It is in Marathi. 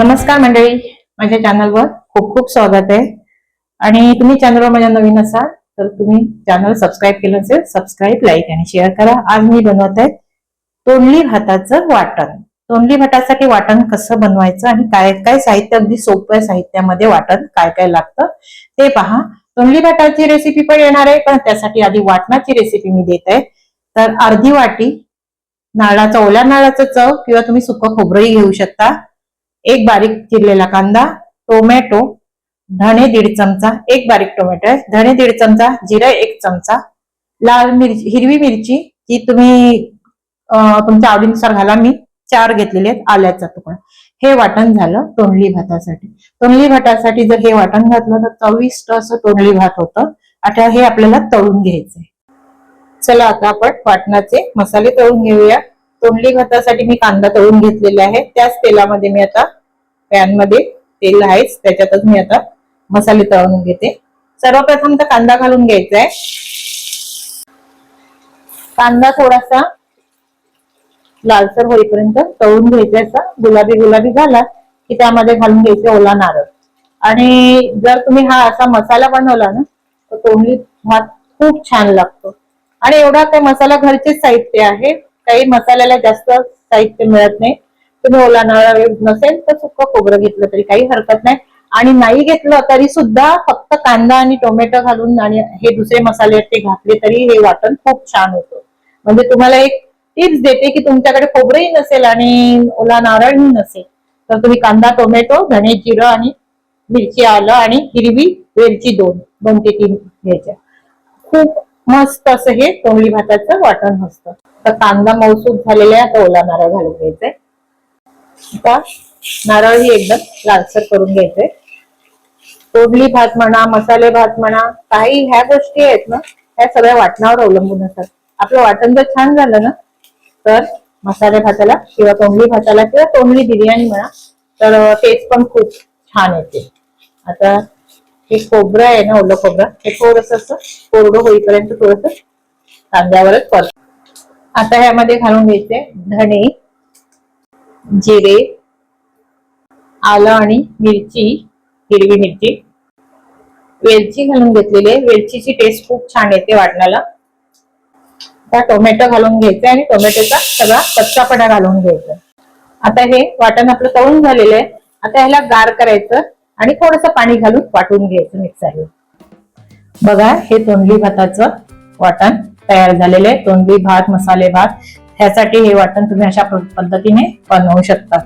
नमस्कार मंडळी माझ्या चॅनलवर खूप खूप स्वागत आहे. आणि तुम्ही चॅनलवर माझ्या नवीन असाल तर तुम्ही चॅनल सबस्क्राईब केलं असेल सबस्क्राईब लाईक आणि शेअर करा. आज मी बनवत आहे तोंडली भाताचं वाटण. तोंडली भातासाठी वाटण कसं बनवायचं आणि काय काय साहित्य अगदी सोप्या साहित्यामध्ये वाटण काय काय लागतं ते पहा. तोंडली भाताची रेसिपी पण येणार आहे पण त्यासाठी आधी वाटणाची रेसिपी मी देत आहे. तर अर्धी वाटी नारळाचा ओल्या नारळाचं चव किंवा तुम्ही सुकं खोबरंही घेऊ शकता. एक बारीक चिरलेला कांदा टोमॅटो धणे दीड चमचा एक बारीक टोमॅटो आहे. धणे दीड चमचा जिरा एक चमचा लाल मिरची हिरवी मिरची ती तुम्ही तुमच्या आवडीनुसार घाला. मी चार घेतलेले आहेत आल्याचा तुकडा. हे वाटण झालं तोंडली भातासाठी. तोंडली भातासाठी जर हे वाटण घातलं तर चविष्ट असं तोंडली भात होतं. आता हे आपल्याला तळून घ्यायचंय. चला आता आपण वाटणाचे मसाले तळून घेऊया. तोंडली भातासाठी मी कांदा तळून घेतलेला आहे. त्याच तेलामध्ये मी आता पॅनमध्ये तेल आहेच त्याच्यातच मी आता मसाले तळून घेते. सर्वप्रथम तर कांदा घालून घ्यायचा आहे कांदा थोडासा लालसर होईपर्यंत तळून घ्यायचा असा गुलाबी गुलाबी झाला की त्यामध्ये घालून घ्यायचे ओला नारळ. आणि जर तुम्ही हा असा मसाला बनवला ना तर तोंडली भात खूप छान लागतो. आणि एवढा ते मसाला घरचेच साहित्य आहे. काही मसाल्याला जास्त साहित्य मिळत नाही. तुम्ही ओला नारळ नसेल तर सुक्क खोबरं घेतलं तरी काही हरकत नाही. आणि नाही घेतलं तरी सुद्धा फक्त कांदा आणि टोमॅटो घालून आणि हे दुसरे मसाले ते घातले तरी हे वाटण खूप छान होतं. म्हणजे तुम्हाला एक टिप्स देते की तुमच्याकडे खोबरंही नसेल आणि ओला नारळही नसेल तर तुम्ही कांदा टोमॅटो धने जिरं आणि मिरची आलं आणि हिरवी वेलची दोन दोन ते तीन घ्यायच्या. खूप मस्त असं हे तोंडली भाताचं वाटण असतं. तर कांदा मौसूद झालेला आहे आता ओला नारळ घालून घ्यायचंय आता नारळ ही एकदम लालसर करून घ्यायचंय तोंडली भात म्हणा मसाले भात म्हणा काही ह्या गोष्टी आहेत ना ह्या सगळ्या वाटणावर अवलंबून असतात. आपलं वाटण जर छान झालं ना तर मसाले भाताला किंवा तोंडली भाताला किंवा तोंडली बिर्याणी म्हणा तर टेस्ट पण खूप छान येते. आता हे खोबरं आहे ना ओलं खोबरं. हे थोडस असं कोरडं होईपर्यंत थोडस कांद्यावरच परत. आता ह्यामध्ये घालून घ्यायचे धणे जिरे आलं आणि मिरची हिरवी मिरची. वेलची घालून घेतलेली आहे. वेलचीची टेस्ट खूप छान येते वाटण्याला. आता टोमॅटो घालून घ्यायचा आणि टोमॅटोचा सगळा कच्चापणा घालून घ्यायचा. आता हे वाटण आपलं तळून झालेलं आहे. आता ह्याला गार करायचं. आणि थोडस पाणी घालून वाटून घ्यायचं मिक्सरला. बघा हे तोंडली भाताचं वाटण तयार झालेलं आहे. तोंडली भात मसाले भात ह्यासाठी हे वाटण तुम्ही अशा पद्धतीने बनवू शकता.